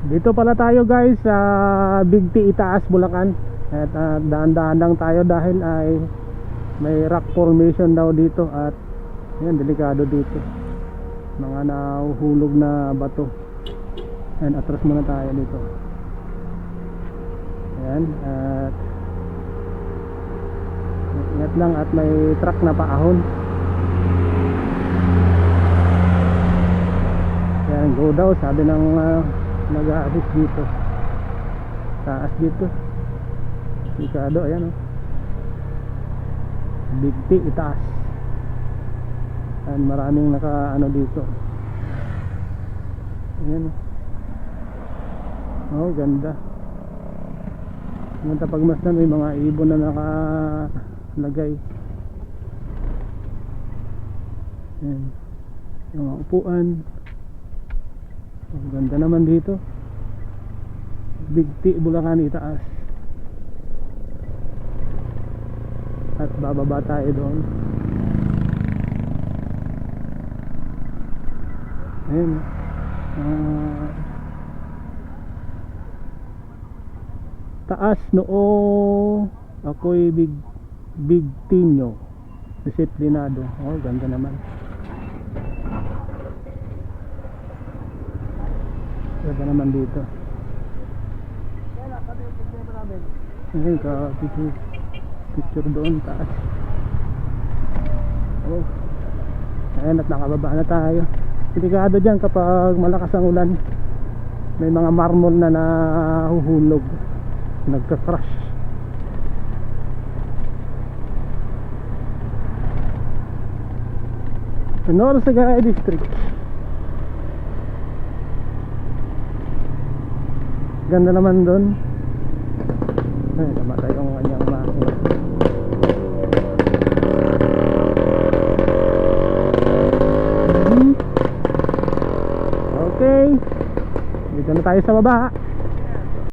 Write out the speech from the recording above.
Dito pala tayo guys sa Big T Itaas, Bulacan. At ah, daan-daan lang tayo dahil ay may rock formation daw dito at yan delikado dito. Mga nahuhulog na bato. Ayan, atras muna tayo dito. Ayan, at ingat lang at may truck na paahon. Ayan, go daw, sabi ng uh, nag-assist dito. Taas dito. Delikado, ayan oh. Big T, itaas. Ayan, maraming naka ano dito. Ayan oh. Oh, ganda. Yung tapagmasdan may mga ibon na nakalagay. Ayan. Yung mga upuan. Ang ganda naman dito. Big T, Bulacan, itaas. At bababa tayo doon. Ayan. Ah, taas noo ako'y big big tinyo disiplinado oh ganda naman ganda naman dito. Ayun ka picture picture doon taas. Oh. Ayun at nakababa na tayo. Delikado dyan kapag malakas ang ulan. May mga marmol na nahuhulog. Nagka-crash. Sonora Sagay District Ganda naman doon Ay, namatay yung kanyang makina. Mhm. Okay. Dito na tayo sa baba